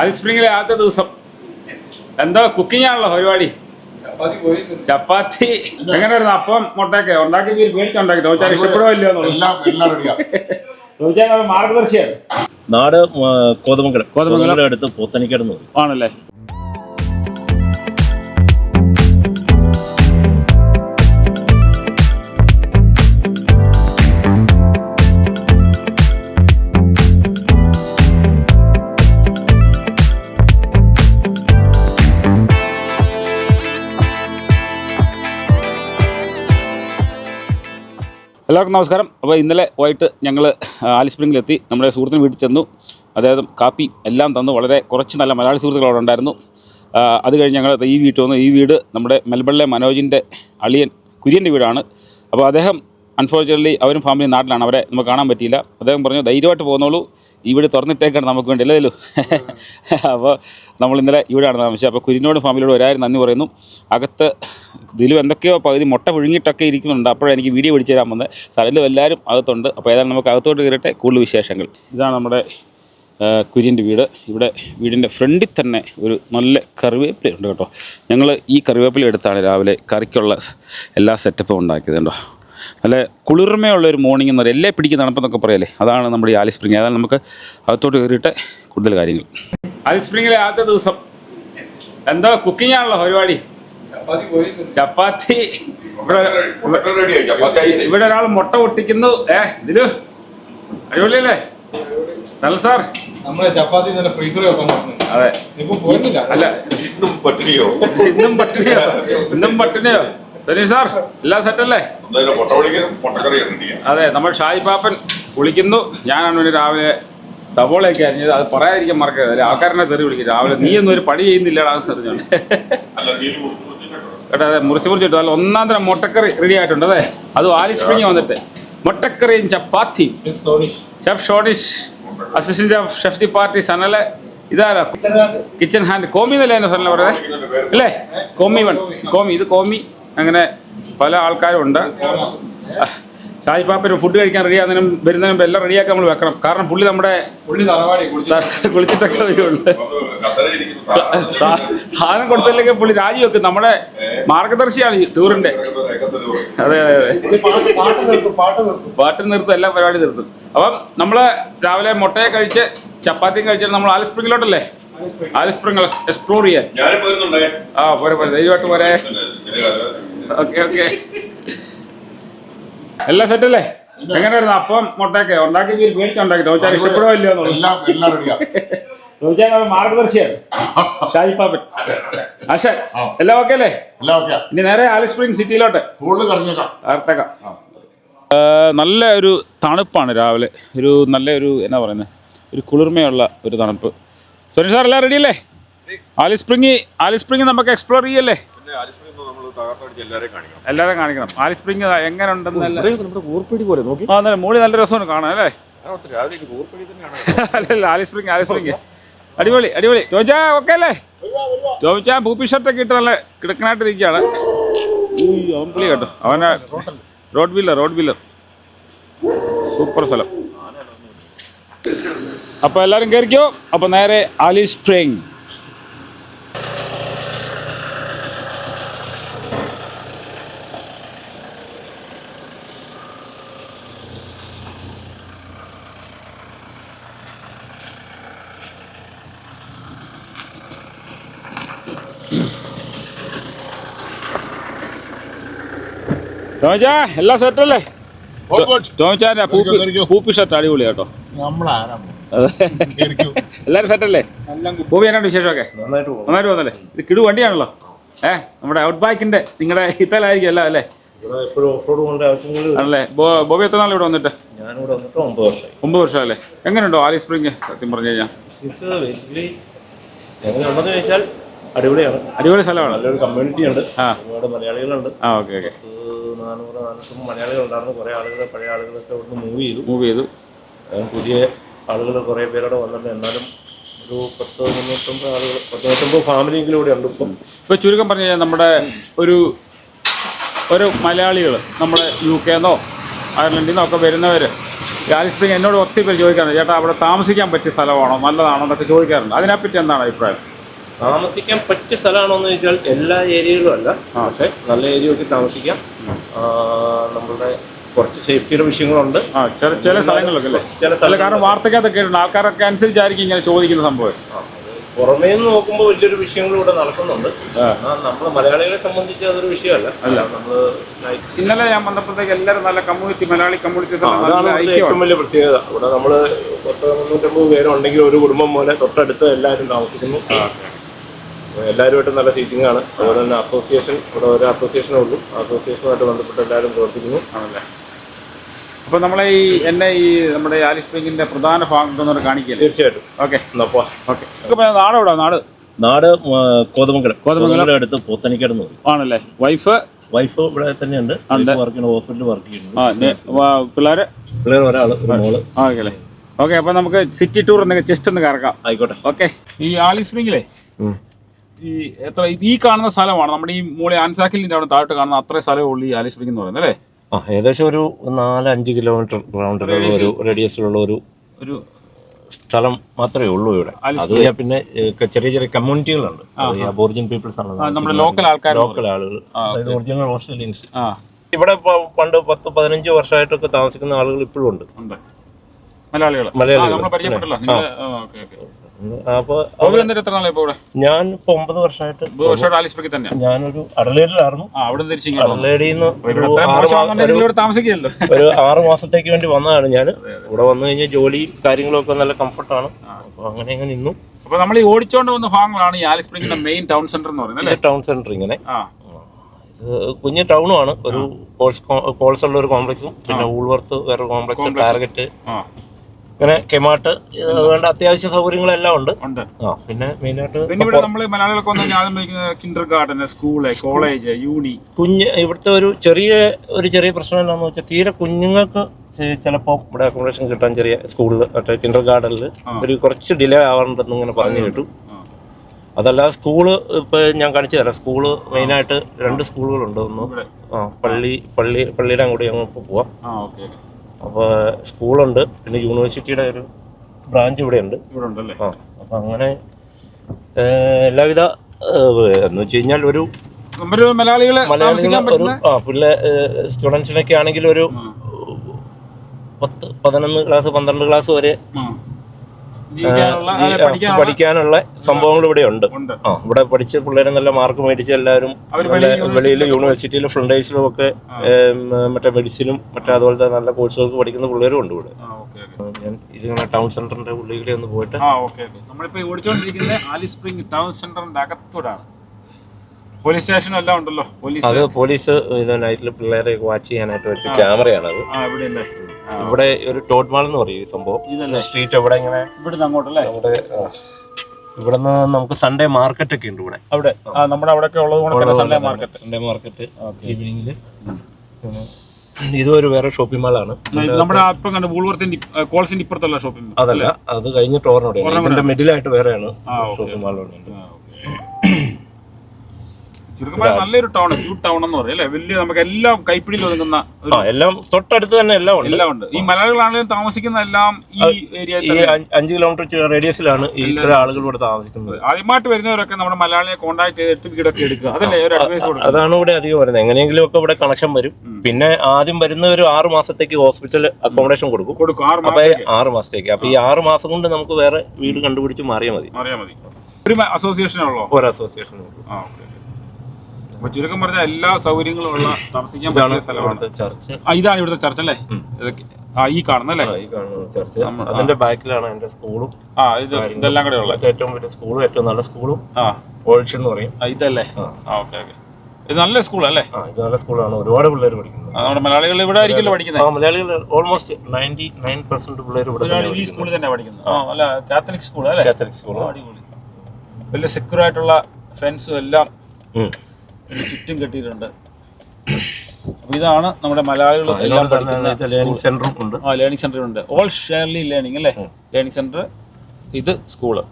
Alice സ്പ്രിങ്ങിലെ ആദ്യത്തെ ദിവസം. എന്തോ കുക്കിംഗ് ആണല്ലോ പരിപാടി? ചപ്പാത്തി എങ്ങനെ വരുന്നു അപ്പം മുട്ടയൊക്കെ? ഉണ്ടാക്കി മേടിച്ചുണ്ടാക്കി. ചോദിച്ചാൽ ഇഷ്ടപ്പെടുമോ ഇല്ലയോ എന്നുള്ളത് എല്ലാം എല്ലാം റെഡിയാ ചോദിച്ചാൽ നമ്മൾ മാർഗദർശിയാണ് നാട് കോതമംഗലം. കോതമംഗലം. എടുത്ത് അടുത്ത് പോത്തനിക്കട് ആണല്ലേ? എല്ലാവർക്കും നമസ്കാരം. അപ്പോൾ ഇന്നലെ വൈകിട്ട് ഞങ്ങൾ ആലി സ്പ്രിങ്ങിലെത്തി നമ്മുടെ സുഹൃത്തിന് വീട്ടിൽ ചെന്നു. അതായത് കാപ്പി എല്ലാം തന്നു. വളരെ കുറച്ച് നല്ല മലയാളി സുഹൃത്തുക്കൾ അവിടെ ഉണ്ടായിരുന്നു. അത് കഴിഞ്ഞ് ഞങ്ങൾ ഈ വീട്ടിൽ വന്നു. ഈ വീട് നമ്മുടെ മെൽബണിലെ മനോജിന്റെ അളിയൻ കുര്യന്റെ വീടാണ്. അപ്പോൾ അദ്ദേഹം അൺഫോർച്ചുനേറ്റ്ലി അവരും ഫാമിലി നാട്ടിലാണ്. അവരെ നമുക്ക് കാണാൻ പറ്റിയില്ല. അദ്ദേഹം പറഞ്ഞു ധൈര്യമായിട്ട് പോകുന്നുള്ളൂ ഈ വീട് തുറന്നിട്ടേക്കാണ് നമുക്ക് വേണ്ടി അല്ലേ അപ്പോൾ നമ്മൾ ഇന്നലെ ഇവിടെയാണ് താമസിച്ചത്. അപ്പോൾ കുരിനോട് ഫാമിലിയോട് ഒരായിരം നന്ദി പറയുന്നു. അകത്ത് ഇതിലും എന്തൊക്കെയോ പകുതി മുട്ട പുഴുങ്ങിയിട്ടൊക്കെ ഇരിക്കുന്നുണ്ട്. അപ്പോഴാണ് എനിക്ക് വീഡിയോ പിടിച്ചു തരാൻ വന്നത്. സ്ഥലത്തും എല്ലാവരും അകത്തുണ്ട്. അപ്പോൾ ഏതായാലും നമുക്ക് അകത്തോട്ട് കയറട്ടെ. കൂടുതൽ വിശേഷങ്ങൾ. ഇതാണ് നമ്മുടെ കുര്യന്റെ വീട്. ഇവിടെ വീടിന്റെ ഫ്രണ്ടിൽ തന്നെ ഒരു നല്ല കറിവേപ്പില ഉണ്ട് കേട്ടോ. ഞങ്ങൾ ഈ കറിവേപ്പില എടുത്താണ് രാവിലെ കറിക്കുള്ള എല്ലാ സെറ്റപ്പും ഉണ്ടാക്കിയത് കേട്ടോ നല്ല കുളിർമയുള്ള ഒരു മോർണിംഗ് എന്ന് പറയുക എല്ലേ പിടിക്കുന്ന തണുപ്പെന്നൊക്കെ പറയല്ലേ. അതാണ് നമ്മുടെ ഈ ആലിസ് സ്പ്രിംഗ് അതാണ് നമുക്ക് അകത്തോട്ട് കയറിയിട്ട് കൂടുതൽ കാര്യങ്ങൾ. ആലിസ് സ്പ്രിംഗിലെ ആദ്യ ദിവസം എന്തോ കുക്കിംഗ് ആണല്ലോ പരിപാടി? ചപ്പാത്തി ഇവിടെ ഒരാൾ മുട്ട പൊട്ടിക്കുന്നു. ഏ ഇതിൽ അടിപൊളിയല്ലേ? നല്ല സാർ. നമ്മളെ ചപ്പാത്തി നല്ല ഫ്രീസറിൽ വെക്കാൻ പറഞ്ഞു. അതെ. ഇപ്പൊ പോയിരുന്നില്ല അല്ല. ഇന്നും പട്ടിണിയോ? ഇന്നും പട്ടിണിയോ? ഇന്നും പട്ടിണിയോ? സനീഷ് സാർ എല്ലാം സെറ്റല്ലേ അതെ നമ്മൾ ഷായി പാപ്പൻ വിളിക്കുന്നു ഞാനാണ് ഒരു രാവിലെ സവോളയൊക്കെ അറിഞ്ഞത് അത് പറയാതിരിക്കാൻ മറക്കരുത്. അല്ലെ ആൾക്കാരനെ തെറി വിളിക്കും. രാവിലെ നീ ഒന്നും ഒരു പണി ചെയ്യുന്നില്ലടാ നീ കേട്ടോ അതെ മുറിച്ച് മുറിച്ചിട്ടു. അല്ല ഒന്നാം തരം മുട്ടക്കറി റെഡി ആയിട്ടുണ്ട് അതെ. അത് ആലിസ് സ്പ്രിങ് വന്നിട്ട്. മുട്ടക്കറിയും chapati chef Shonish assistant of chef de partie സനലെ. ഇതാരാ? കിച്ചൺ ഹാൻഡ് കോമി എന്നല്ലേ എന്നെ സനല പറയുന്നത് അല്ലേ? Commis one. കോമി ഇത് കോമി. അങ്ങനെ പല ആൾക്കാരുണ്ട്. ഷാജി പാപ്പന് ഫുഡ് കഴിക്കാൻ റെഡി ആകുന്നതിനും വരുന്നതിനും എല്ലാം റെഡിയാക്കി നമ്മൾ വെക്കണം. കാരണം പുള്ളി നമ്മുടെ കുളിച്ചിട്ടൊക്കെ വരുള്ളൂ സാധനം കൊടുത്തില്ലെങ്കിൽ പുള്ളി രാജി വെക്കും നമ്മുടെ മാർഗദർശിയാണ് ഈ ടൂറിന്റെ. അതെ അതെ അതെ. പാട്ട് നിർത്തും എല്ലാ പരിപാടി നിർത്തും. അപ്പം നമ്മൾ രാവിലെ മുട്ടയെ കഴിച്ച് ചപ്പാത്തിയും കഴിച്ചിട്ട് നമ്മൾ ആലിസ് സ്പ്രിങ്ങിലോട്ടല്ലേ ആലിസ് സ്പ്രിങ് എക്സ്പ്ലോർ ചെയ്യാൻ ആ പോരെ പോരെ ദൈവമായിട്ട് പോരെ. Okay okay. എല്ലാം സെറ്റ് അല്ലേ? എങ്ങനെയായിരുന്നു അപ്പം മുട്ടയൊക്കെ ഉണ്ടാക്കി മേടിച്ചുണ്ടാക്കി ചോദിച്ചാൽ ഇഷ്ടപ്പെടുമോ ഇല്ലയോ ചോദിച്ചാൽ മാർഗദർശിയാണ്. ഷാജി പാപ്പൻ ആശ എല്ലാം ഓക്കെ അല്ലേ? ഇനി നേരെ ആലിസ് സ്പ്രിങ് സിറ്റിയിലോട്ട്. ആർത്തേക്കാം. നല്ല ഒരു തണുപ്പാണ് രാവിലെ. ഒരു നല്ല ഒരു എന്നാ പറയുന്നത് ഒരു കുളിർമയുള്ള ഒരു തണുപ്പ്. സോനി സാർ എല്ലാം റെഡി അല്ലേ? ആലി സ്പ്രിങ് ആലി സ്പ്രിങ് നമുക്ക് എക്സ്പ്ലോർ ചെയ്യല്ലേ? എല്ലാവരും കാണിക്കണം. ആലി സ്പ്രിങ് എങ്ങനെ ഉണ്ടെന്നല്ല? നമ്മുടെ ഊർപ്പിടി പോലെ നോക്കി. ആ അന്നേരം മോളി നല്ല രസമാണ് കാണാൻ അല്ലേ? അല്ലല്ല ആലി സ്പ്രിങ് ആലി സ്പ്രിങ് അടിപൊളി അടിപൊളി. ചോദിച്ചാ ഓക്കെ അല്ലേ? ചോദിച്ചാ പൂപ്പി ഷർട്ടൊക്കെ ഇട്ട് നല്ല കിടക്കനായിട്ട് ഇരിക്കുകയാണ്. അവൻ പുളി കേട്ടോ. അവനെ road wheeler road wheeler super സ്ഥലം. അപ്പോൾ എല്ലാവരും കയറിക്കോ അപ്പോൾ നേരെ ആലി സ്പ്രിങ് ടോമിച്ചാ എല്ലാം സെറ്റല്ലേ All good. ടോമിച്ചാന്റെ പൂപ്പി കയറിക്കോ, കയറിക്കോ. പൂപ്പി ഷർട്ട് അടിപൊളി കേട്ടോ നമ്മളാരാ? അല്ലേ സെറ്റല്ലേ? പൂപ്പി എന്നാണ് വിശേഷമൊക്കെ? നന്നായിട്ട് പോകുന്നല്ലേ? ഇത് കിടു വണ്ടിയാണല്ലോ. ഏ നമ്മുടെ ഔട്ട് ബാക്കിന്റെ നിങ്ങളുടെ ഇത്തലായിരിക്കും അല്ല അല്ലേ? ഇവിടെ എപ്പോഴും ഓഫ് റോഡ് കൊണ്ട് ആവശ്യങ്ങൾ ആണല്ലേ? ബോബി എത്ര നാളെ ഇവിടെ വന്നിട്ട് ഒമ്പത് വർഷം അല്ലേ എങ്ങനെയുണ്ടോ ആലി സ്പ്രിങ് സത്യം പറഞ്ഞു കഴിഞ്ഞാൽ അടിപൊളിയാണ്. അടിപൊളി സ്ഥലമാണ്. നല്ലൊരു കമ്മ്യൂണിറ്റി ഉണ്ട്. ആ. ഒരുപാട് മലയാളികളുണ്ട്. ആ ഓക്കെ ഓക്കെ. നാനൂറ് നാനൂറ് ഉണ്ടായിരുന്നു കുറേ ആളുകൾ പഴയ ആളുകളൊക്കെ ഇവിടുന്ന് മൂവ് ചെയ്തു. മൂവ് ചെയ്തു. പുതിയ ആളുകൾ കുറേ പേരോടെ വന്നിട്ടുണ്ട്. എന്നാലും ഒരു പത്ത് മുന്നൂറ്റമ്പത് ആളുകൾ പത്ത് നൂറ്റമ്പത് ഫാമിലിയെങ്കിലും ഇവിടെ ഉണ്ട് ഇപ്പം. ഇപ്പോൾ ചുരുക്കം പറഞ്ഞു കഴിഞ്ഞാൽ നമ്മുടെ ഒരു ഒരു മലയാളികൾ നമ്മുടെ യു കെന്നോ അയർലൻഡിൽ നിന്നോ ഒക്കെ വരുന്നവർ സ്പ്രിംഗ് എന്നോട് ഒത്തിരി പേര് ചോദിക്കാറുണ്ട് ചേട്ടാ അവിടെ താമസിക്കാൻ പറ്റിയ സ്ഥലമാണോ? നല്ലതാണോ എന്നൊക്കെ ചോദിക്കാറുണ്ട്. അതിനെപ്പറ്റി എന്താണ് അഭിപ്രായം? താമസിക്കാൻ പറ്റിയ സ്ഥലമാണോ എന്ന് ചോദിച്ചാൽ എല്ലാ ഏരിയയിലും അല്ല. പക്ഷേ നല്ല ഏരിയയൊക്കെ താമസിക്കാം. നമ്മളുടെ കുറച്ച് സേഫ്റ്റിയുടെ വിഷയങ്ങളുണ്ട്. ആ ചില ചില സ്ഥലങ്ങളിലൊക്കെ അല്ലേ? ചില അല്ല കാരണം വാർത്തയ്ക്കകത്ത് കേട്ടിട്ടുണ്ട് ആൾക്കാരൊക്കെ അനുസരിച്ചായിരിക്കും ഇങ്ങനെ ചോദിക്കുന്ന സംഭവം. പുറമേ നിന്ന് നോക്കുമ്പോൾ വലിയൊരു വിഷയങ്ങൾ ഇവിടെ നടക്കുന്നുണ്ട്. നമ്മൾ മലയാളികളെ സംബന്ധിച്ച് അതൊരു വിഷയമല്ല. അല്ല. നമ്മൾ ഇന്നലെ ഞാൻ വന്നപ്പോഴത്തേക്ക് എല്ലാവരും നല്ല കമ്മ്യൂണിറ്റി മലയാളി ഐക്യമാണ്. ഏറ്റവും വലിയ പ്രത്യേകത. ഇവിടെ നമ്മൾ പത്ത് മുന്നൂറ്റമ്പത് പേരുണ്ടെങ്കിൽ ഒരു കുടുംബം പോലെ തൊട്ടടുത്ത് എല്ലാവരും താമസിക്കുന്നു. എല്ലാവരുമായിട്ടും നല്ല സീറ്റിംഗ് ആണ്. അതുപോലെ തന്നെ അസോസിയേഷൻ ഇവിടെ ഒരു അസോസിയേഷനേ ഉള്ളൂ. അസോസിയേഷനുമായിട്ട് ബന്ധപ്പെട്ട് എല്ലാവരും പ്രവർത്തിക്കുന്നു. ആണല്ലേ? അപ്പോൾ നമ്മളെ ഈ എന്നെ ഈ നമ്മുടെ ആലിസ് സ്പ്രിങ്ങിന്റെ പ്രധാന ഭാഗം കാണിക്കുക തീർച്ചയായിട്ടും. ഓക്കെ. എന്നപ്പോ ഓക്കെ. നാട് എവിടെ? നാട്? നാട് കോതമംഗലം. കോതമംഗലം. അടുത്ത് പോത്തനിക്കടന്ന് ആണല്ലേ? വൈഫ്? വൈഫ് ഇവിടെ തന്നെയുണ്ട്. വർക്ക് ചെയ്യുന്ന. ഹോസ്പിറ്റലിൽ വർക്ക് ചെയ്യുന്നു. ആ നെ- വാ- പിള്ളേര്? പിള്ളേർ ഒരാൾ മോൾ. ഓക്കെ അപ്പൊ ഓക്കെ അപ്പോൾ നമുക്ക് സിറ്റി ടൂർ എന്തെങ്കിലും ജസ്റ്റ് ഒന്ന് കറക്കാം. ആയിക്കോട്ടെ. ഓക്കെ. ഈ ആലിസ് സ്പ്രിംഗിലെ ഈ എത്ര ഈ കാണുന്ന സ്ഥലമാണ്. നമ്മുടെ ഈ മൂളി ആൻസാക്കിലിന്റെ അവിടെ താഴോട്ട് കാണുന്ന അത്രയും സ്ഥലമേ ഉള്ളൂ ഈ ആലിസ് സ്പ്രിംഗ് എന്ന് പറയുന്നത് അല്ലേ? ആ ഏകദേശം ഒരു നാല് അഞ്ച് കിലോമീറ്റർ റൗണ്ടിലുള്ള ഒരു റേഡിയസിലുള്ള ഒരു ഒരു സ്ഥലം മാത്രമേ ഉള്ളൂ ഇവിടെ. അത് കഴിഞ്ഞാൽ പിന്നെ ചെറിയ ചെറിയ കമ്മ്യൂണിറ്റികളുണ്ട് അബോറിജിൻ പീപ്പിൾസ് ആണ്. നമ്മുടെ ലോക്കൽ ആൾക്കാർ ലോക്കൽ ആളുകൾ. അതായത് ഒറിജിനൽ ഓസ്ട്രേലിയൻസ് ഇവിടെ പണ്ട് പത്ത് പതിനഞ്ച് വർഷമായിട്ടൊക്കെ താമസിക്കുന്ന ആളുകൾ ഇപ്പോഴും ഉണ്ട്. ഉണ്ട്. മലയാളികൾ. മലയാളികൾ. അപ്പോൾ എന്നിട്ട് എത്ര നാളെ ഇപ്പോൾ ഇവിടെ? ഞാൻ ഇപ്പൊ ഒമ്പത് വർഷമായിട്ട് ഒമ്പത് വർഷമായിട്ട് ആലിസ് സ്പ്രിംഗിൽ തന്നെയാണ് ഞാനൊരു അടലേഡിലായിരുന്നു. ആ അവിടെ തിരിച്ച്. അടലേഡിൽ നിന്ന് ഒരു ആറ് ഇവിടെ ഒരു ആറ് മാസത്തേക്ക് വേണ്ടി വന്നതാണ് ഞാൻ ഇവിടെ വന്നു കഴിഞ്ഞാൽ ജോലി കാര്യങ്ങളൊക്കെ നല്ല കംഫർട്ടാണ്. അപ്പോൾ അങ്ങനെ അങ്ങനെ നിന്നു. അപ്പൊ നമ്മൾ ഈ ഓടിച്ചോണ്ട് വന്ന ഭാഗങ്ങളാണ് ഈ ആലിസ് സ്പ്രിംഗിന്റെ മെയിൻ ടൗൺ സെന്റർ എന്ന് പറയുന്നത് ടൗൺ സെന്റർ ഇങ്ങനെ. കുഞ്ഞ് ടൗണുമാണ് ഒരു കോൾസ് കോൾസ് ഉള്ള ഒരു കോംപ്ലക്സും പിന്നെ ഊൾവർത്ത് വേറെ കോംപ്ലക്സ് ടാർഗറ്റ് ആ ഇങ്ങനെ കെമാട്ട് വേണ്ട അത്യാവശ്യ സൗകര്യങ്ങളെല്ലാം ഉണ്ട്. ഉണ്ട്. ആ പിന്നെ മെയിനായിട്ട് പിന്നെ ഇവിടെ നമ്മൾ മലയാളികൾക്ക് വന്നു കഴിഞ്ഞാൽ ആദ്യം വയ്ക്കുന്നത് kindergarten school college uni കുഞ്ഞ് ഇവിടുത്തെ ഒരു ചെറിയ ഒരു ചെറിയ പ്രശ്നം എന്താണെന്ന് വെച്ചാൽ തീരെ കുഞ്ഞുങ്ങൾക്ക് ചിലപ്പോൾ ഇവിടെ അക്കോമഡേഷൻ കിട്ടാൻ ചെറിയ സ്കൂളിൽ മറ്റേ കിൻഡർ ഗാർഡനിൽ ഒരു കുറച്ച് ഡിലേ ആവാറുണ്ടെന്ന് ഇങ്ങനെ പറഞ്ഞു കേട്ടു. അതല്ലാതെ സ്കൂൾ ഇപ്പൊ ഞാൻ കാണിച്ചു തരാം. സ്കൂൾ മെയിനായിട്ട് രണ്ട് സ്കൂളുകളുണ്ട് ഒന്ന്. ആ പള്ളി പള്ളി പള്ളിയുടെ അങ്ങോട്ട് ഞങ്ങൾ പോവാം. അപ്പോൾ സ്കൂളുണ്ട് പിന്നെ യൂണിവേഴ്സിറ്റിയുടെ ഒരു ബ്രാഞ്ച് ഇവിടെ ഉണ്ട് ഇവിടെ ഉണ്ടല്ലേ ആ അപ്പം അങ്ങനെ എല്ലാവിധ എന്ന് വെച്ച് കഴിഞ്ഞാൽ ഒരു മലയാളികളെ ഒരു ആ പിള്ളേ സ്റ്റുഡൻസിനൊക്കെ ആണെങ്കിൽ ഒരു. പത്ത് പതിനൊന്ന് ക്ലാസ് പന്ത്രണ്ട് ക്ലാസ് വരെ ആ. ജീവിക്കാനുള്ള ജി- അതെ, ആ, പഠിക്കാനുള്ള സംഭവങ്ങൾ ഇവിടെ ഉണ്ട്. ആ ഇവിടെ പഠിച്ച പിള്ളേരെ നല്ല മാർക്ക് മേടിച്ച് എല്ലാവരും വെളിയിൽ യൂണിവേഴ്സിറ്റിയിലും ഫ്രണ്ടേഴ്സിലും ഒക്കെ മറ്റേ മെഡിസിനും മറ്റേ അതുപോലത്തെ നല്ല കോഴ്സുകൾക്ക് പഠിക്കുന്ന പിള്ളേരും ഉണ്ട് ഇവിടെ. ഞാൻ ഇതിങ്ങനെ ടൗൺ സെന്ററിന്റെ ഉള്ളിൽ ഒന്ന് പോയിട്ട് നമ്മളിപ്പോ ഓടിച്ചോണ്ടിരിക്കുന്നത് ആലിസ് സ്പ്രിംഗ് ടൗൺ സെന്ററിന്റെ അകത്തൂടാണ്. പോലീസ് സ്റ്റേഷനും എല്ലാം ഉണ്ടല്ലോ പോലീസ്. അത് പോലീസ് നൈറ്റിൽ പിള്ളേരെ വാച്ച് ചെയ്യാനായിട്ട് വെച്ച ക്യാമറയാണ് അത് ഇവിടെ ഒരു ടോട്ട് മാൾ എന്ന് പറയും ഈ സംഭവം. സ്ട്രീറ്റ് ഇവിടെ ഇങ്ങനെ ഇവിടുന്ന് അങ്ങോട്ടല്ലേ? നമ്മുടെ ഇവിടെ നിന്ന് നമുക്ക് സൺഡേ മാർക്കറ്റ് ഒക്കെ ഉണ്ട് ഇവിടെ. അവിടെ. നമ്മുടെ അവിടെയൊക്കെ ഉള്ളത് സൺഡേ മാർക്കറ്റ് സൺഡേ മാർക്കറ്റ് ഈവനിങ്ങിൽ ഇതും ഒരു വേറെ ഷോപ്പിംഗ് മാളാണ് നമ്മുടെ ഇപ്പം കണ്ട വൂൾവർത്തിന്റെ കോൾസിന്റെ ഇപ്പുറത്തുള്ള ഷോപ്പിംഗ് അതല്ല അത് കഴിഞ്ഞിട്ട് ഓർമ്മ ഇതിന്റെ മിഡിലായിട്ട് വേറെയാണ് ഷോപ്പിംഗ് പറഞ്ഞാൽ നല്ലൊരു ടൗൺ ക്യൂട്ട് ടൗൺ എന്ന് പറയും അല്ലേ? വലിയ നമുക്ക് എല്ലാം കൈപ്പിടിയിൽ ഒതുങ്ങുന്ന എല്ലാം തൊട്ടടുത്ത് തന്നെ എല്ലാം ഉണ്ട്. എല്ലാം ഉണ്ട്. ഈ മലയാളികളാണെങ്കിലും താമസിക്കുന്ന എല്ലാം ഈ ഏരിയ അഞ്ച് കിലോമീറ്റർ റേഡിയസിലാണ് ഈ ഇത്ര ആളുകൾ ഇവിടെ താമസിക്കുന്നത്. ആദ്യമായിട്ട് വരുന്നവരൊക്കെ നമ്മുടെ മലയാളിയെ കോൺടാക്ട് ചെയ്തിട്ട് വീടൊക്കെ എടുക്കുക. അതല്ലേ ഒരു അഡ്വൈസ് കൊടുക്കുക അതാണ് ഇവിടെ അധികം വരുന്നത്. എങ്ങനെയെങ്കിലും ഒക്കെ ഇവിടെ കണക്ഷൻ വരും. പിന്നെ ആദ്യം വരുന്ന ഒരു ആറ് മാസത്തേക്ക് ഹോസ്പിറ്റൽ അക്കോമഡേഷൻ കൊടുക്കും. കൊടുക്കും. ആറ് അപ്പൊ മാസം ആറ് മാസത്തേക്ക്. അപ്പൊ ഈ ആറ് മാസം കൊണ്ട് നമുക്ക് വേറെ വീട് കണ്ടുപിടിച്ച് മാറിയാൽ മതി. മാറിയാൽ മതി. ഒരു അസോസിയേഷൻ ഉള്ളോ? ഒരു അസോസിയേഷൻ ആ ഓക്കെ. അപ്പൊ ചുരുക്കം പറഞ്ഞാൽ എല്ലാ സൗകര്യങ്ങളും ഉള്ള താമസിക്കാൻ പറ്റിയ സ്ഥലമാണ്. ചർച്ച്. ആ ഇതാണ് ഇവിടുത്തെ ചർച്ച് അല്ലേ? ആ ഈ കാണുന്നല്ലേ ഈ കാണുന്ന ചർച്ച്. അതിന്റെ ബാക്കിലാണ് എന്റെ സ്കൂളും ആ ഇത് ഇതെല്ലാം കൂടെ ഉള്ളത് ഏറ്റവും വലിയ സ്കൂളും ഏറ്റവും നല്ല സ്കൂളും. ആ. ഓൾഷ് എന്ന് പറയും. ഇതല്ലേ? ആ. Okay okay. ഇത് നല്ല സ്കൂളല്ലേ ഇത് നല്ല സ്കൂളാണ്. ഒരുപാട് പിള്ളേർ പഠിക്കുന്നത് നമ്മുടെ മലയാളികൾ ഇവിടെ ആയിരിക്കുമല്ലോ പഠിക്കുന്നത്. മലയാളികൾ ഓൾമോസ്റ്റ് നയന്റി നയൻ പെർസെന്റ് പിള്ളേർ ഇവിടെ ഈ സ്കൂളിൽ തന്നെ പഠിക്കുന്നത് അല്ല കാത്തലിക് സ്കൂൾ അല്ലേ? കാത്തലിക് സ്കൂൾ വലിയ സെക്യൂർ ആയിട്ടുള്ള ഫ്രണ്ട്സും എല്ലാം ചുറ്റും കെട്ടിയിട്ടുണ്ട്. ഇതാണ് നമ്മുടെ മലയാളികൾ എല്ലാം പഠിക്കുന്ന ലേണിംഗ് സെന്ററും ഉണ്ട്. ആ ലേണിംഗ് സെന്റർ ഉണ്ട്. ഓൾ ഷെയർലി ലേണിംഗ് അല്ലേ? ലേണിംഗ് സെന്റർ ഇത് സ്കൂൾ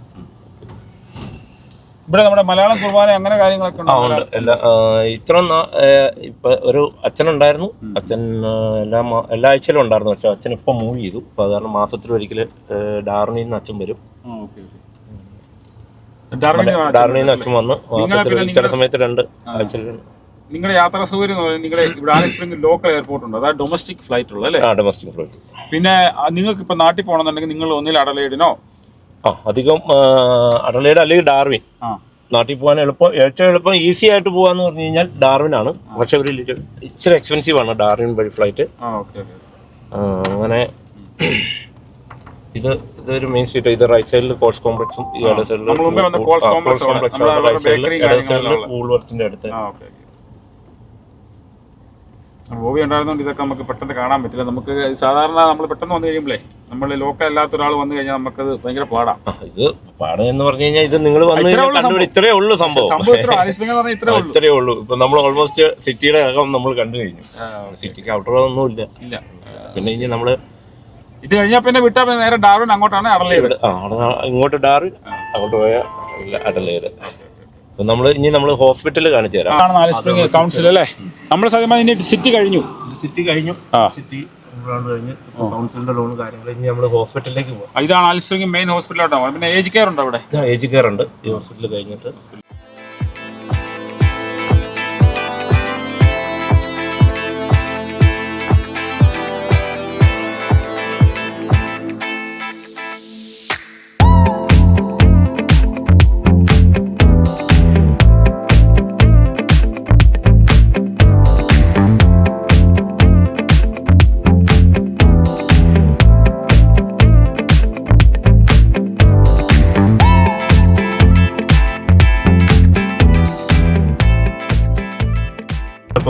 ഇവിടെ നമ്മുടെ മലയാളം കുർബാന അങ്ങനെ കാര്യങ്ങളൊക്കെ എല്ലാ ഇത്ര ഇപ്പൊ ഒരു അച്ഛനുണ്ടായിരുന്നു. അച്ഛൻ ആ, എല്ലാ മാ- എല്ലാ ആഴ്ചയിലും ഉണ്ടായിരുന്നു. പക്ഷെ അച്ഛൻ ഇപ്പൊ മൂവ് ചെയ്തു. അപ്പൊ കാരണം മാസത്തിൽ ഒരിക്കൽ ഡാർണിയിൽ നിന്ന് അച്ഛൻ വരും. അച്ഛൻ വന്ന്. മാസത്തിൽ പിന്നെ ചില സമയത്ത് രണ്ട് ആഴ്ചയിൽ നിങ്ങളുടെ യാത്രാ സൗകര്യം എന്ന് പറയുന്നത് നിങ്ങളുടെ ഇവിടെ സ്പ്രിംഗ് ലോക്കൽ എയർപോർട്ട് ഉണ്ട്. അതായത് ഡൊമസ്റ്റിക് ഫ്ലൈറ്റ് ഉള്ളത് അല്ലേ? ഡൊമസ്റ്റിക് ഫ്ലൈറ്റ് പിന്നെ നിങ്ങൾക്ക് ഇപ്പൊ നാട്ടിൽ പോകണമെന്നുണ്ടെങ്കിൽ നിങ്ങൾ ഒന്നിൽ അടലേഡിനോ ആ അധികം അടലേഡ് അല്ലെങ്കിൽ ഡാർവിൻ. നാട്ടിൽ പോകാൻ എളുപ്പം ഏറ്റവും എളുപ്പം ഈസി ആയിട്ട് പോകാന്ന് പറഞ്ഞു കഴിഞ്ഞാൽ ഡാർവിൻ ആണ്. പക്ഷെ ഒരു ഇച്ചിരി എക്സ്പെൻസീവ് ആണ് ഡാർവിൻ വഴി ഫ്ലൈറ്റ് അങ്ങനെ ഇത് ഇതൊരു മെയിൻ സ്ട്രീറ്റ് ഇത് റൈറ്റ് സൈഡിൽ കോൾസ് കോംപ്ലക്സും ഈ ഇട സൈഡിൽ മുമ്പേ വന്ന കോൾസ് കോംപ്ലക്സ് ആണ്. കോംപ്ലക്സ് റൈറ്റ് സൈഡിൽ bakery ഇട സൈഡിൽ കാര്യങ്ങളെല്ലാം വൂൾവർത്തിന്റെ അടുത്ത്. ആ ഓക്കെ മൂവി ഉണ്ടായിരുന്നോണ്ട് ഇതൊക്കെ നമുക്ക് പെട്ടെന്ന് കാണാൻ പറ്റില്ല. നമുക്ക് സാധാരണ നമ്മൾ പെട്ടെന്ന് വന്നു കഴിയുമ്പോഴേ നമ്മൾ ലോക്കൽ അല്ലാത്ത ഒരാൾ വന്നു കഴിഞ്ഞാൽ നമുക്കത് ഭയങ്കര പാടാ. ആ, ഇത് പാട എന്ന് പറഞ്ഞു കഴിഞ്ഞാൽ ഇത് നിങ്ങൾ വന്നു ഇത്രേ കഴിഞ്ഞാൽ ഉള്ളൂ കണ്ടുപിടി ഇത്രേ ഉള്ളൂ സംഭവം. ഇത്ര പറഞ്ഞാൽ ഇത്രേ ഉള്ളൂ. ഇത്രേ ഉള്ളൂ. ഇപ്പൊ നമ്മൾ ഓൾമോസ്റ്റ് സിറ്റിയുടെ അകം നമ്മൾ കണ്ടു കഴിഞ്ഞു. ആ, സിറ്റിക്ക് ഔട്ടർ ഒന്നും ഇല്ല ഇല്ല. പിന്നെ ഇനി നമ്മൾ ഇത് കഴിഞ്ഞാൽ പിന്നെ വിട്ടാൽ പിന്നെ നേരെ ഡാർവിൻ അങ്ങോട്ടാണ് ഇവിടെ ആ അവിടെ ഇങ്ങോട്ട് ഡാറി അങ്ങോട്ട് പോയ അടലേത് നമ്മൾ നമ്മൾ ഇനി നമ്മൾ ഹോസ്പിറ്റലിൽ കാണിച്ചു തരാം. ആണ് ആലിസ് സ്പ്രിംഗ് കൗൺസിൽ അല്ലേ? നമ്മൾ സത്യം ഇനി സിറ്റി കഴിഞ്ഞു. സിറ്റി കഴിഞ്ഞു. സിറ്റി കഴിഞ്ഞ് കൗൺസിലിന്റെ ലോൺ കാര്യങ്ങൾ ഇനി നമ്മൾ ഹോസ്പിറ്റലിലേക്ക് പോകാം ഇതാണ് ആലിസ് മെയിൻ ഹോസ്പിറ്റലോട്ടോ. പിന്നെ ഏജ് കെയർ ഉണ്ടോ അവിടെ? ഏജ് കെയർ ഉണ്ട്. ഈ ഹോസ്പിറ്റൽ കഴിഞ്ഞിട്ട്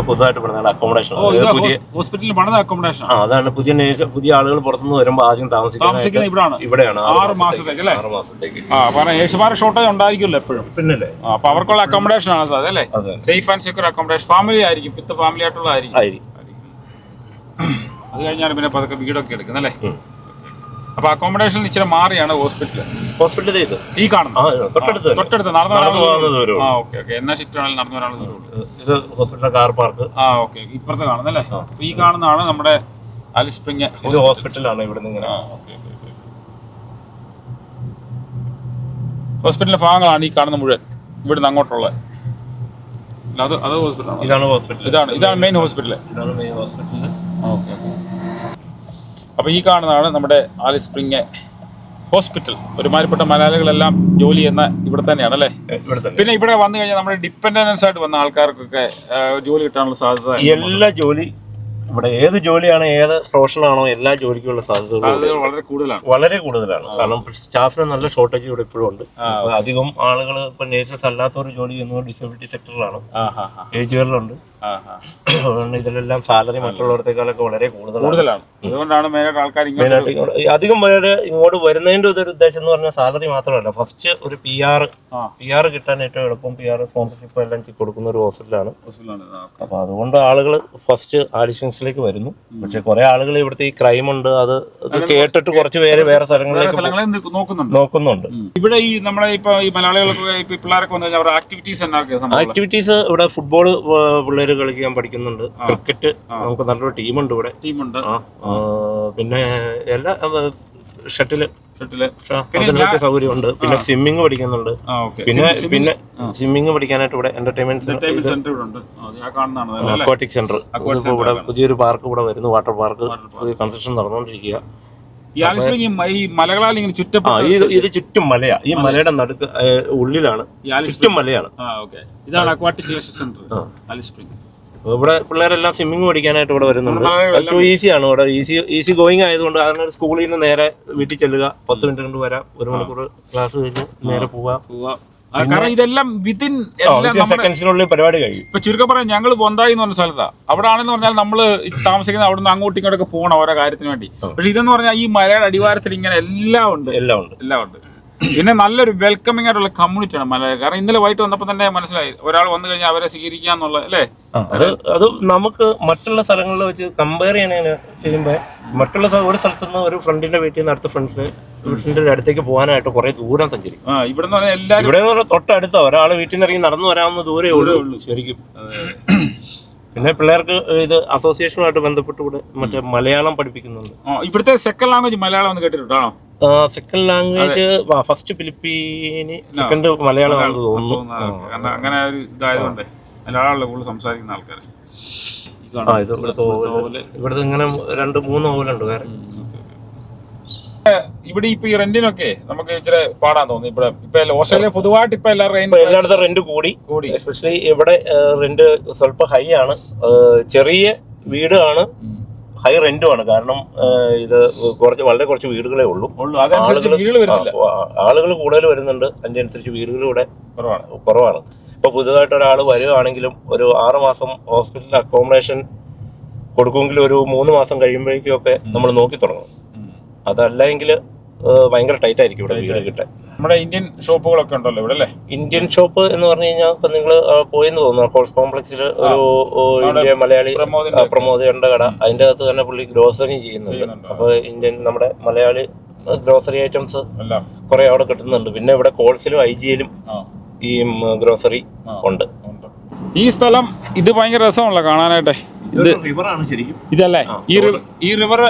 ഇപ്പൊ പുതുതായിട്ട് പറഞ്ഞ അക്കോമഡേഷൻ പുതിയ ഹോസ്പിറ്റലിൽ പണിത അക്കോമഡേഷൻ ആ അതാണ് പുതിയ നേഴ്സ് പുതിയ ആളുകൾ പുറത്തുനിന്ന് വരുമ്പോൾ ആദ്യം താമസിക്കുന്നത് ഇവിടെയാണ് ഇവിടെയാണ്. ആറ് മാസത്തേക്ക്. അല്ലേ? ആറ് മാസത്തേക്ക്. ആ പറഞ്ഞ യേശുമാരെ ഷോർട്ടേജ് ഉണ്ടായിരിക്കുമല്ലോ എപ്പോഴും. പിന്നല്ലേ? അപ്പൊ അവർക്കുള്ള അക്കോമഡേഷൻ ആണ് സാർ അല്ലേ? Safe and secure accommodation family ആയിരിക്കും വിത്ത് ഫാമിലി ആയിട്ടുള്ള ആയിരിക്കും. അത് കഴിഞ്ഞാണ് പിന്നെ പതുക്കെ വീടൊക്കെ എടുക്കുന്നത് അല്ലേ? ഉം. അപ്പൊ അക്കോമഡേഷൻ ഇച്ചിരി മാറിയാണ് ഹോസ്പിറ്റൽ ഹോസ്പിറ്റൽ ഇത്? ഈ കാണുന്നത്. തൊട്ടടുത്ത്. തൊട്ടടുത്ത് നടന്നു വരാനുള്ള ആ ഓക്കെ ഓക്കെ എന്നാ ഷിഫ്റ്റ് ആണെങ്കിലും നടന്നു വരാനുള്ള ദൂരമുള്ളൂ. ഇത് ഹോസ്പിറ്റൽ കാർ പാർക്ക് ആ ഓക്കെ ഇപ്പുറത്ത് കാണുന്നല്ലേ. അപ്പൊ ഈ കാണുന്നതാണ് നമ്മുടെ അലിസ്പ്രിങ് സ്പ്രിങ് ഇത് ഹോസ്പിറ്റലാണ് ഇവിടെ നിന്ന് ഹോസ്പിറ്റലിന്റെ ഭാഗങ്ങളാണ് ഈ കാണുന്ന മുഴുവൻ. ഇവിടുന്ന് അങ്ങോട്ടുള്ള. അത് അത് ഹോസ്പിറ്റലാണ് ഇതാണ് ഹോസ്പിറ്റൽ ഇതാണ് ഇതാണ് മെയിൻ ഹോസ്പിറ്റൽ ഇതാണ് മെയിൻ ഹോസ്പിറ്റൽ ഓക്കെ അപ്പോൾ ഈ കാണുന്നതാണ് നമ്മുടെ ആലിസ് സ്പ്രിങ് ഹോസ്പിറ്റൽ. ഒരുമാതിരിപ്പെട്ട മലയാളികളെല്ലാം ജോലി ചെയ്യുന്ന ഇവിടെ തന്നെയാണ് അല്ലേ? പിന്നെ ഇവിടെ വന്നു കഴിഞ്ഞാൽ നമ്മുടെ ഡിപ്പെൻഡൻസ് ആയിട്ട് വന്ന ആൾക്കാർക്കൊക്കെ ജോലി കിട്ടാനുള്ള സാധ്യത എല്ലാ ജോലി ഇവിടെ ഏത് ജോലിയാണ് ഏത് പ്രൊഫഷനാണോ എല്ലാ ജോലിക്കുള്ള സാധ്യതകൾ വളരെ കൂടുതലാണ്. വളരെ കൂടുതലാണ്. കാരണം സ്റ്റാഫിന് നല്ല ഷോർട്ടേജ് ഇവിടെ ഇപ്പോഴും ഉണ്ട്. അധികം ആളുകൾ ഇപ്പൊ നേഴ്സസ് അല്ലാത്തവർ ജോലി ചെയ്യുന്നത് ഡിസബിലിറ്റി സെക്ടറിലാണ് ഏജുകളിലുണ്ട് അതുകൊണ്ട് ഇതിലെല്ലാം സാലറി മറ്റുള്ളവർക്കാളൊക്കെ വളരെ കൂടുതലാണ്. അതുകൊണ്ടാണ് മെയിനായിട്ട് ആൾക്കാർ മെയിനായിട്ട് ഇങ്ങോട്ട് അധികം പേര് ഇങ്ങോട്ട് വരുന്നതിന്റെ ഒരു ഉദ്ദേശം എന്ന് പറഞ്ഞാൽ സാലറി മാത്രമല്ല. ഫസ്റ്റ് ഒരു പി ആർ. പി ആർ കിട്ടാൻ ഏറ്റവും എളുപ്പം പി ആർ സ്പോൺസർഷിപ്പ് എല്ലാം കൊടുക്കുന്ന ഒരു ഹോസ്റ്റലാണ് ഹോസ്പിറ്റലാണ് അപ്പൊ അതുകൊണ്ട് ആളുകൾ ഫസ്റ്റ് ആലിഷ്യൻസിലേക്ക് വരുന്നു. പക്ഷെ കുറെ ആളുകൾ ഇവിടുത്തെ ഈ ക്രൈം ഉണ്ട്. അത് കേട്ടിട്ട് കുറച്ച് പേര് വേറെ സ്ഥലങ്ങളിലേക്ക് നോക്കുന്നുണ്ട്? ഇവിടെ ഈ നമ്മളെ ഇപ്പൊ ഈ മലയാളികളൊക്കെ പിള്ളേരൊക്കെ വന്നു കഴിഞ്ഞാൽ അവരുടെ ആക്ടിവിറ്റീസ് ആക്ടിവിറ്റീസ് ഇവിടെ ഫുട്ബോൾ പിള്ളേർ കളിക്കാൻ പഠിക്കുന്നുണ്ട്. ക്രിക്കറ്റ് നമുക്ക് നല്ലൊരു ടീമുണ്ട് ഇവിടെ. ടീമുണ്ട്. പിന്നെ എല്ലാ ഷട്ടിൽ. സൗകര്യമുണ്ട്. പിന്നെ സ്വിമ്മിങ് പഠിക്കുന്നുണ്ട്. പിന്നെ പിന്നെ സ്വിമ്മിങ് പഠിക്കാനായിട്ട് ഇവിടെ എന്റർടൈൻമെന്റ് സെന്റർ അക്വാട്ടിക് സെന്റർ ഇവിടെ പുതിയൊരു പാർക്ക് ഇവിടെ വരുന്നു വാട്ടർ പാർക്ക് പുതിയ കൺസ്ട്രക്ഷൻ നടന്നുകൊണ്ടിരിക്കുക ഈ ഈ മലകളാൽ ഇങ്ങനെ ചുറ്റപ്പെട്ട ഇത് ചുറ്റും മലയാ. ഈ മലയുടെ നടുക്ക് ഉള്ളിലാണ്. ചുറ്റും മലയാണ്. ഇതാണ് അക്വാട്ടിക് സെന്റർ ഇവിടെ പിള്ളേരെല്ലാം സ്വിമ്മിങ് പഠിക്കാനായിട്ട് ഇവിടെ വരുന്നുണ്ട്. അത്ര ഏറ്റവും ഈസിയാണ് ഇവിടെ. ഈസി ഈസി ഗോയിങ് ആയതുകൊണ്ട് കാരണം സ്കൂളിൽ നിന്ന് നേരെ വീട്ടിൽ ചെല്ലുക. പത്ത് മിനിറ്റ് കൊണ്ട് വരാം. ഒരു മണിക്കൂർ ക്ലാസ് കഴിഞ്ഞ് നേരെ പോവാം. കാരണം ഇതെല്ലാം വിത്തിൻ സെക്കൻഡ്സിനുള്ളിൽ പരിപാടി കഴിയും ഇപ്പൊ ചുരുക്കം പറയാം ഞങ്ങൾ ബൊന്തായി എന്ന് പറഞ്ഞ സ്ഥലത്താ. അവിടെ ആണെന്ന് പറഞ്ഞാൽ നമ്മൾ താമസിക്കുന്ന അവിടുന്ന് അങ്ങോട്ടും ഇങ്ങോട്ടൊക്കെ പോകണം ഓരോ കാര്യത്തിന് വേണ്ടി. പക്ഷെ ഇതെന്ന് പറഞ്ഞാൽ ഈ മലയുടെ അടിവാരത്തിൽ ഇങ്ങനെ എല്ലാം ഉണ്ട്. എല്ലാം ഉണ്ട്. എല്ലാം ഉണ്ട്. പിന്നെ നല്ലൊരു വെൽക്കമിംഗ് ആയിട്ടുള്ള കമ്മ്യൂണിറ്റിയാണ് മലയാളി. കാരണം ഇന്നലെ വൈകിട്ട് വന്നപ്പോൾ തന്നെ മനസ്സിലായി. ഒരാൾ വന്നു കഴിഞ്ഞാൽ അവരെ സ്വീകരിക്കുക എന്നുള്ള അല്ലേ? അത് അത് നമുക്ക് മറ്റുള്ള സ്ഥലങ്ങളിൽ വെച്ച് കമ്പയർ ചെയ്യണ ചെയ്യുമ്പോൾ മറ്റുള്ള ഒരു സ്ഥലത്ത് നിന്ന് ഒരു ഫ്രണ്ടിന്റെ വീട്ടിൽ നിന്ന് അടുത്ത ഫ്രണ്ടിന്റെ വീട്ടിന്റെ അടുത്തേക്ക് പോകാനായിട്ട് കുറെ ദൂരം സഞ്ചരിക്കും. ഇവിടെ ഇവിടെ നിന്ന് പറഞ്ഞാൽ തൊട്ടടുത്ത. ഒരാൾ വീട്ടിൽ നിന്ന് ഇറങ്ങി നടന്നു വരാവുന്ന ദൂരേ ഉള്ളൂ. ശരിക്കും. പിന്നെ പിള്ളേർക്ക് ഇത് അസോസിയേഷനുമായിട്ട് ബന്ധപ്പെട്ട് ഇവിടെ മറ്റേ മലയാളം പഠിപ്പിക്കുന്നുണ്ട്. ഇവിടുത്തെ സെക്കൻഡ് ലാംഗ്വേജ് മലയാളം എന്ന് കേട്ടിട്ടുണ്ടാണോ second language first Filipino second Malayalam ആണെന്ന് തോന്നുന്നു. കാരണം അങ്ങനെ ഒരു ഇതായതുകൊണ്ട് മലയാളമല്ല കൂടുതൽ സംസാരിക്കുന്ന ആൾക്കാർ ആ ഇത് ഇവിടുത്തെ ഇങ്ങനെ രണ്ട് മൂന്ന് ഓവലുണ്ട് വേറെ. ഇവിടെ ഇപ്പൊ ഈ റെന്റിനൊക്കെ നമുക്ക് ഇച്ചിരി പാടാൻ തോന്നി. ഇവിടെ ഇപ്പൊ ഓസ്ട്രേലിയ പൊതുവായിട്ട് ഇപ്പൊ എല്ലാവരും എല്ലായിടത്തും റെന്റ് കൂടി. കൂടി. എസ്പെഷ്യലി ഇവിടെ റെന്റ് സ്വല്പം ഹൈ ആണ്. ചെറിയ വീടാണ്. ഹൈ റെന്റും ആണ് കാരണം ഇത് കുറച്ച് വളരെ കുറച്ച് വീടുകളേ ഉള്ളൂ. വരുന്നില്ല. ആളുകൾ കൂടുതൽ വരുന്നുണ്ട്. അതിനനുസരിച്ച് വീടുകൾ ഇവിടെ കുറവാണ്. കുറവാണ്. ഇപ്പൊ പുതുതായിട്ട് ഒരാൾ വരുവാണെങ്കിലും ഒരു ആറ് മാസം ഹോസ്പിറ്റലിൽ അക്കോമഡേഷൻ കൊടുക്കുമെങ്കിൽ ഒരു മൂന്ന് മാസം കഴിയുമ്പോഴേക്കും ഒക്കെ നമ്മൾ നോക്കി തുടങ്ങും. അതല്ല അതല്ലെങ്കിൽ ഭയങ്കര ടൈറ്റ് ആയിരിക്കും ഇവിടെ വീട് കിട്ടാൻ. നമ്മുടെ ഇന്ത്യൻ ഷോപ്പുകളൊക്കെ ഉണ്ടല്ലോ ഇവിടെ അല്ലേ? ഇന്ത്യൻ ഷോപ്പ് എന്ന് പറഞ്ഞു കഴിഞ്ഞാൽ ഇപ്പൊ നിങ്ങൾ പോയെന്ന് തോന്നുന്നു കോഴ്സ് കോംപ്ലക്സിൽ ഒരു ഇന്ത്യ മലയാളി പ്രമോദയുടെ കട. അതിന്റെ അകത്ത് തന്നെ പുള്ളി ഗ്രോസറി ചെയ്യുന്നുണ്ട്. അപ്പൊ ഇന്ത്യൻ നമ്മുടെ മലയാളി ഗ്രോസറി ഐറ്റംസ് കുറെ അവിടെ കിട്ടുന്നുണ്ട്. പിന്നെ ഇവിടെ കോഴ്സിലും ഐ ജിയിലും ഈ ഗ്രോസറി ഉണ്ട്. ഉണ്ട്. ഈ സ്ഥലം ഇത് ഭയങ്കര രസമുള്ള കാണാനായിട്ട്. ഇത് റിവറാണ് ശരിക്കും. ഇതല്ലേ? ഈ റിവർ ഈ റിവർ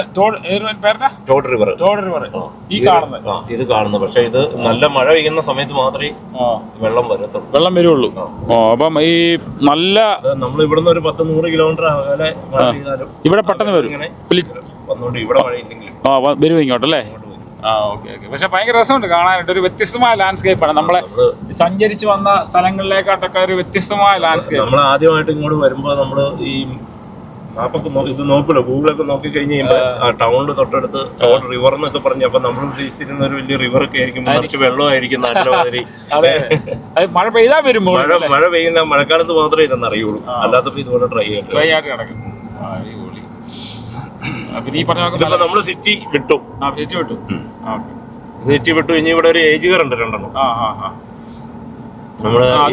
പേരുടെ ടോഡ് റിവർ തോട് റിവർ ഈ കാണുന്നത്. ഇത് കാണുന്നത്. പക്ഷെ ഇത് നല്ല മഴ പെയ്യുന്ന സമയത്ത് മാത്രമേ വെള്ളം വരത്തുള്ളൂ. വെള്ളം വരുള്ളൂ. ഓ അപ്പം ഈ നല്ല നമ്മൾ ഇവിടുന്ന് ഒരു പത്ത് നൂറ് കിലോമീറ്റർ അകലെ ഇവിടെ പെട്ടെന്ന് വരും. വന്നുകൊണ്ട് ഇവിടെ മഴ ഇല്ലെങ്കിലും. ആ വരും ഇങ്ങോട്ടല്ലേ ആ ഓക്കെ ഓക്കെ. പക്ഷെ ഭയങ്കര രസമുണ്ട് കാണാനായിട്ട്. ഒരു വ്യത്യസ്തമായ ലാൻഡ്സ്കേപ്പാണ് നമ്മൾ സഞ്ചരിച്ച് വന്ന സ്ഥലങ്ങളിലേക്കാട്ടൊക്കെ ഒരു വ്യത്യസ്തമായ ലാൻഡ്സ്കേപ്പ് നമ്മൾ ആദ്യമായിട്ട് ഇങ്ങോട്ട് വരുമ്പോൾ നമ്മൾ ഈ മാപ്പൊക്കെ ഇത് നോക്കുമല്ലോ ഗൂഗിളൊക്കെ നോക്കി കഴിഞ്ഞ് കഴിയുമ്പോ ആ ടൗണിൽ തൊട്ടടുത്ത് ടൗൺ റിവർ എന്നൊക്കെ പറഞ്ഞു അപ്പൊ നമ്മൾ ഉദ്ദേശിച്ചിരുന്ന ഒരു വലിയ റിവർ ഒക്കെ ആയിരിക്കും. കുറച്ച് വെള്ളമായിരിക്കും നാട്ടിലെ മാതിരി. മഴ പെയ്താൽ വരുമ്പോൾ മഴ മഴ പെയ്യുന്ന മഴക്കാലത്ത് മാത്രമേ ഇതെന്ന് അറിയുള്ളൂ. അല്ലാത്തപ്പോ ഇതുപോലെ ട്രൈ ആയിട്ട് കിടക്കും. പിന്നെ ഈ പറഞ്ഞ നമ്മൾ നമ്മൾ സിറ്റി വിട്ടു. ആ ചുറ്റി വിട്ടു. സിറ്റി വിട്ടു. ഇനി ഇവിടെ ഒരു ഏജ് അത്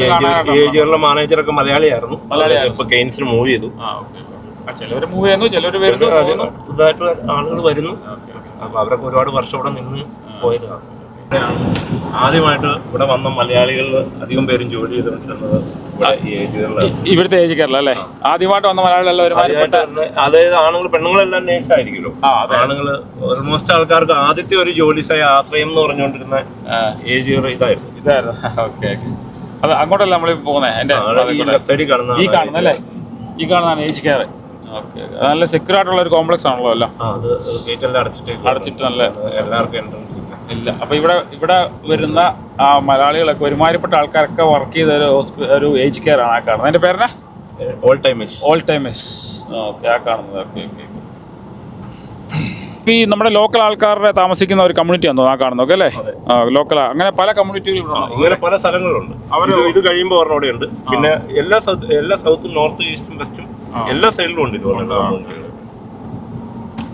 കാണാനായിട്ട് ഏജ് മാനേജറൊക്കെ മലയാളിയായിരുന്നു. ഇപ്പൊ കെയിൻസിന് മൂവ് ചെയ്തു. ചിലവർ മൂവ് ചെയ്യുന്നു ചിലവർ വരുന്നു പോകുന്നു. പുതുതായിട്ട് ആളുകൾ വരുന്നു. അപ്പൊ അവരൊക്കെ ഒരുപാട് വർഷം ഇവിടെ നിന്ന് പോയതാണ് ആദ്യമായിട്ട് ഇവിടെ വന്ന മലയാളികൾ അധികം പേരും ജോലി ചെയ്തുകൊണ്ടിരുന്നത് ഇവിടുത്തെ ഏജ് കേരള അല്ലേ? ആദ്യമായിട്ട് വന്ന മലയാളികളെല്ലാം ആദ്യമായിട്ട് അതായത് ആണുങ്ങൾ പെണ്ണുങ്ങളെല്ലാം നേഴ്സ് ആയിരിക്കുമല്ലോ ആണുങ്ങൾ ഓൾമോസ്റ്റ് ആൾക്കാർക്ക് ആദ്യത്തെ ഒരു ജോലിസായ ആശ്രയം എന്ന് പറഞ്ഞുകൊണ്ടിരുന്ന ഏജ് ഇതായിരുന്നു. ഇതായിരുന്നു. ഓക്കെ അത് അങ്ങോട്ടല്ല നമ്മൾ പോകുന്നത് എന്റെ ഈ കാണുന്ന ഈ കാണുന്നല്ലേ ഈ കാണുന്നതാണ് ഏജ് കെയർ ഓക്കെ നല്ല സെക്യൂർ ആയിട്ടുള്ള ഒരു കോംപ്ലക്സ് ആണല്ലോ അല്ല അത് ഗേറ്റ് എല്ലാം അടച്ചിട്ട് അടച്ചിട്ട് നല്ല എല്ലാവർക്കും എൻട്രൻസ് ഇല്ല. അപ്പൊ ഇവിടെ ഇവിടെ വരുന്ന ആ മലയാളികളൊക്കെ ഒരുമാതിരിപ്പെട്ട ആൾക്കാരൊക്കെ വർക്ക് ചെയ്ത ഒരു ഒരു ഏജ് കെയർ ആണ് ആ കാണുന്നത്. അതിന്റെ പേരെ old timers old timers okay ആ കാണുന്നത്. ഓക്കെ ഓക്കെ ഈ നമ്മുടെ ലോക്കൽ ആൾക്കാരുടെ താമസിക്കുന്ന ഒരു കമ്മ്യൂണിറ്റി ആണോ ആ കാണുന്നത്? അല്ലേ? ലോക്കൽ അങ്ങനെ പല കമ്മ്യൂണിറ്റികളും ഇങ്ങനെ പല സ്ഥലങ്ങളുണ്ട് അവർ ഇത് കഴിയുമ്പോൾ അവരുടെ ഉണ്ട് പിന്നെ എല്ലാ എല്ലാ സൗത്തും നോർത്ത് ഈസ്റ്റും വെസ്റ്റും എല്ലാ സൈഡിലും ഉണ്ട്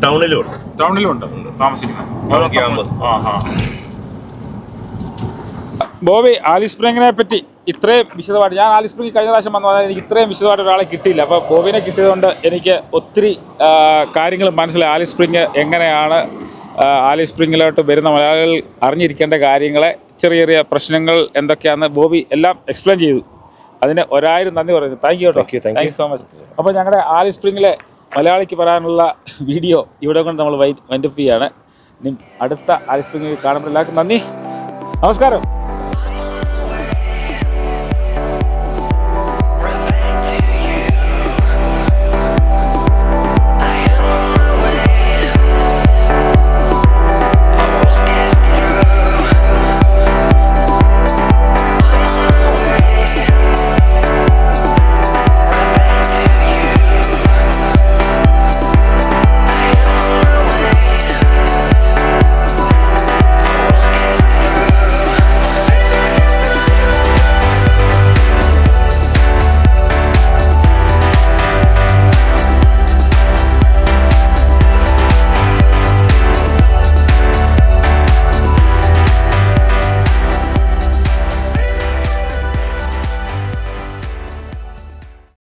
ടൗണിലും ഉണ്ട് ടൗണിലും ഉണ്ട്. താമസിക്കുന്നത്. ക്യാമ്പ് ബോബി ആലിസ് സ്പ്രിങ്ങിനെ പറ്റി ഇത്രയും വിശദമായിട്ട് ഞാൻ ആലിസ് സ്പ്രിംഗ് കഴിഞ്ഞ പ്രാവശ്യം വന്നു എനിക്ക് ഇത്രയും വിശദമായിട്ട് ഒരാളെ കിട്ടിയില്ല. അപ്പോൾ ബോബിനെ കിട്ടിയതുകൊണ്ട് എനിക്ക് ഒത്തിരി കാര്യങ്ങൾ മനസ്സിലായി. ആലിസ് സ്പ്രിങ് എങ്ങനെയാണ് ആലി ആലിസ് സ്പ്രിങ്ങിലോട്ട് വരുന്ന മലയാളികൾ അറിഞ്ഞിരിക്കേണ്ട കാര്യങ്ങളെ ചെറിയ ചെറിയ പ്രശ്നങ്ങൾ എന്തൊക്കെയാണെന്ന് ബോബി എല്ലാം എക്സ്പ്ലെയിൻ ചെയ്തു. അതിന് ഒരായിരം നന്ദി പറയുന്നു. താങ്ക് യു കേട്ടോ. താങ്ക് യു സോ മച്ച് അപ്പോൾ ഞങ്ങളുടെ ആലി സ്പ്രിങ്ങിലെ മലയാളിക്ക് പറയാനുള്ള വീഡിയോ ഇവിടെ കൊണ്ട് നമ്മൾ വൈൻഡപ്പ് ചെയ്യാണ് അടുത്ത ആലി സ്പ്രിങ്ങിൽ കാണുമ്പോൾ എല്ലാവർക്കും നന്ദി. നമസ്കാരം.